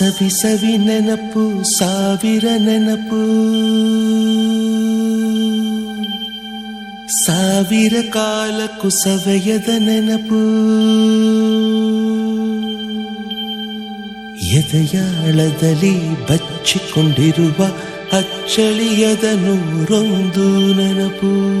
ಸವಿ ಸವಿ ನೆನಪು ಸಾವಿರ ನೆನಪು. ಸಾವಿರ ಕಾಲಕ್ಕೂ ಸವೆಯದ ನೆನಪು. ಎದೆಯಾಳದಲ್ಲಿ ಬಚ್ಚಿಕೊಂಡಿರುವ ಅಚ್ಚಳಿಯದ ನೂರೊಂದು ನೆನಪು.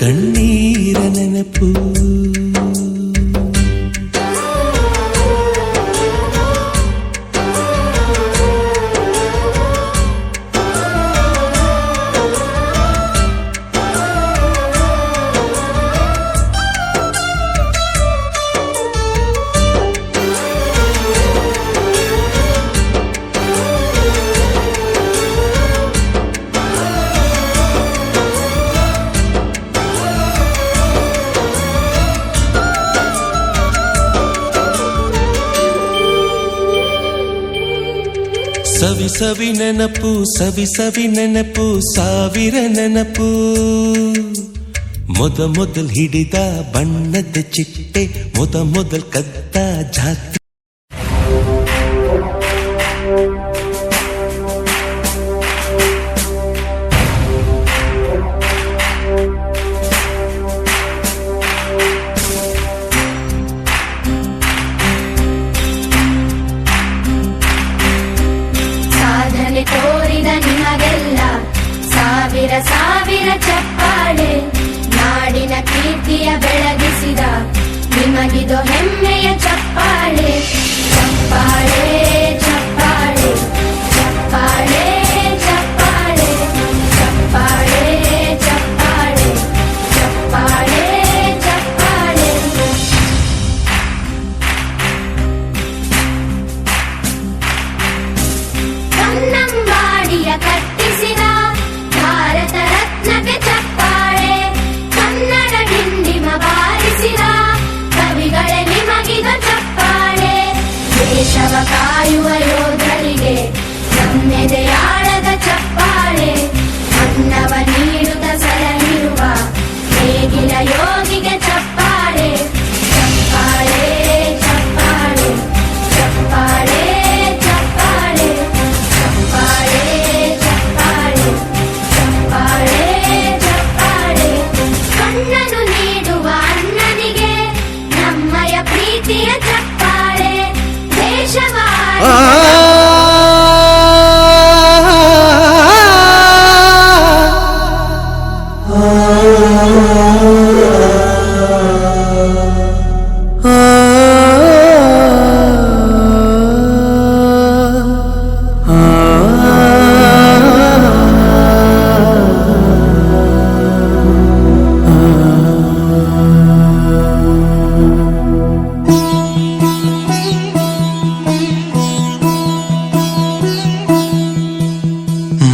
கண்ணீர நினப்பு. ಸವಿ ನೆನಪು, ಸವಿ ಸವಿ ನೆನಪು, ಸಾವಿರ ನೆನಪು. ಮೊದ ಮೊದಲ್ ಹಿಡಿದ ಬಣ್ಣದ ಚಿಟ್ಟೆ, ಮೊದ ಮೊದಲ್ ಕದ್ದ ಜಾತಿ ಚಪ್ಪಾಳೆ ಕಾಯುವ ಯೋಧರಿಗೆ ನಮ್ಮೆದೆಯಾಳದ ಚಪ್ಪಾಳೆ. ಅನ್ನವ ನೀಡುತ್ತ ಸಲಹಿರುವ ನೇಗಿಲ ಯೋಗಿಗೆ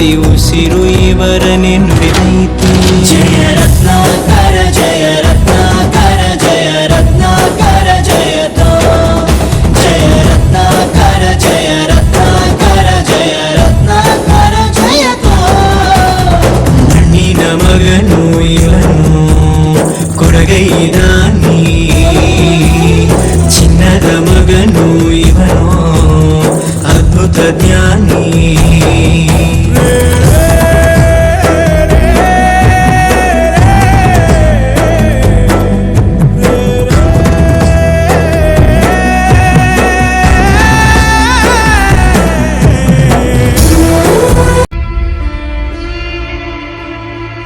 ప్రతి ఉసిరు ఇవరని నుడివైతే జయ రత్నాకర జయ రత్నాకర జయ రత్నాకర జయతో. జయ రత్నాకర జయ ఇవను అద్భుత జ్ఞాని.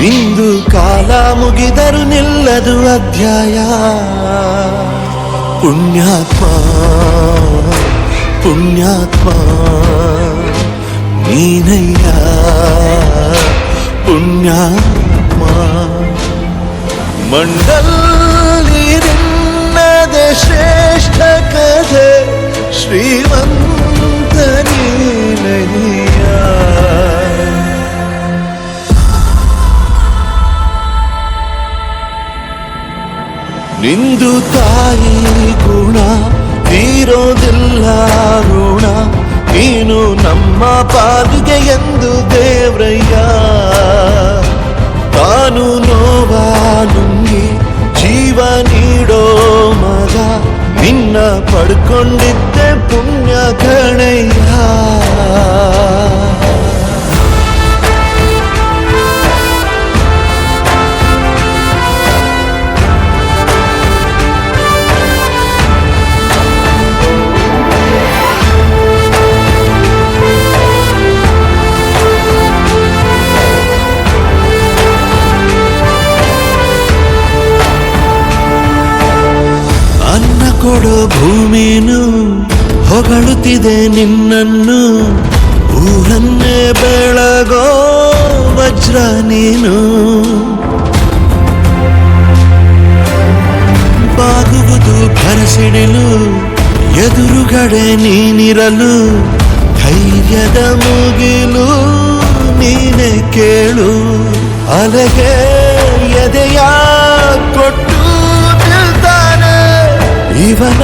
ನಿಂದು ಕಾಲ ಮುಗಿದರು ನಿಲ್ಲದು ಅಧ್ಯಾಯ ಪುಣ್ಯಾತ್ಮ ಪುಣ್ಯಾತ್ಮ ನೀನಯ್ಯ ಪುಣ್ಯಾತ್ಮ ಮಂಡಲ್ಲಿ ನಿನ್ನದೆ ಶ್ರೇಷ್ಠ ಕಥೆ ಶ್ರೀಮಂತ ತೀರೋದಿಲ್ಲ ಋಣ. ನೀನು ನಮ್ಮ ಪಾಲಿಗೆ ಎಂದು ದೇವ್ರಯ್ಯ. ಹೊಗಳುತ್ತಿದೆ ನಿನ್ನನ್ನು. ಊರನ್ನೇ ಬೆಳಗೋ ವಜ್ರ ನೀನು. ಬಾಗುವುದು ಭರಸಿಡಿಲು, ಎದುರುಗಡೆ ನೀನಿರಲು. ಧೈರ್ಯದ ಮುಗಿಲು ನೀನೆ ಕೇಳು. ಅಲೆಗೆ ಎದೆಯ ಕೊಟ್ಟು ನಿಲ್ತಾನೆ. ಇವನ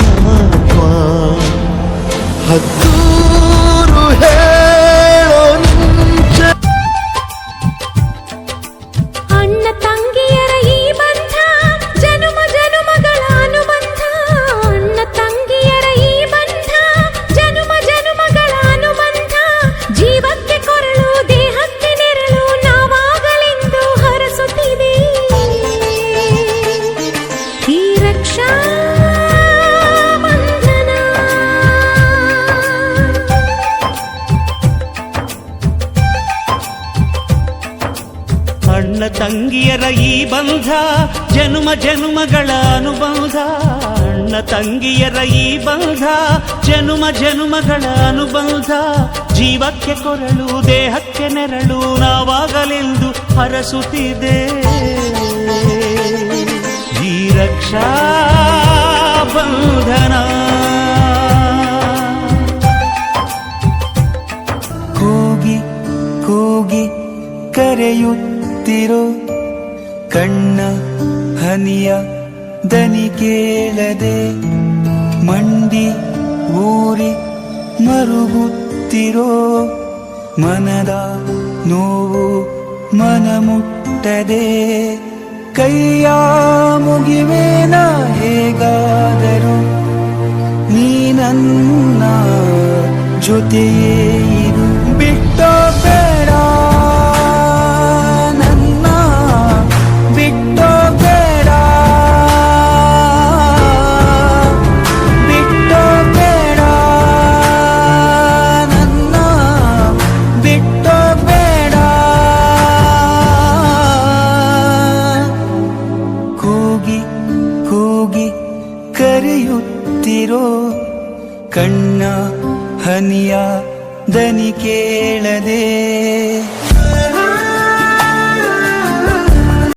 ಅಣ್ಣ ತಂಗಿಯರ ಈ ಬಂಧ, ಜನುಮ ಜನುಮಗಳ ಅನುಬಂಧ. ಅಣ್ಣ ತಂಗಿಯರ ಈ ಬಂಧ, ಜನುಮ ಜನುಮಗಳ ಅನುಬಂಧ. ಜೀವಕ್ಕೆ ಕೊರಳು, ದೇಹಕ್ಕೆ ನೆರಳು, ನಾವಾಗಲೆಂದು ಹರಸುತ್ತಿದೆ. ಈ ರಕ್ಷಾ ಬಂಧನ. ಕೂಗಿ ಕೂಗಿ ಕರೆಯುತ್ತಿರೋ ಕಣ್ಣ ಹನಿಯ ದನಿ ಕೇಳದೆ ಮಂಡಿ ಊರಿ ಮರುಗುತ್ತಿರೋ ಮನದ ನೋವು ಮನ ಮುಟ್ಟದೆ ಕೈಯ ಮುಗಿವೇನ ಹೇಗಾದರೂ ನೀ ನನ್ನ ಜೊತೆಯೇ ಕಣ್ಣ ಹನಿಯ ದನಿ ಕೇಳದೆ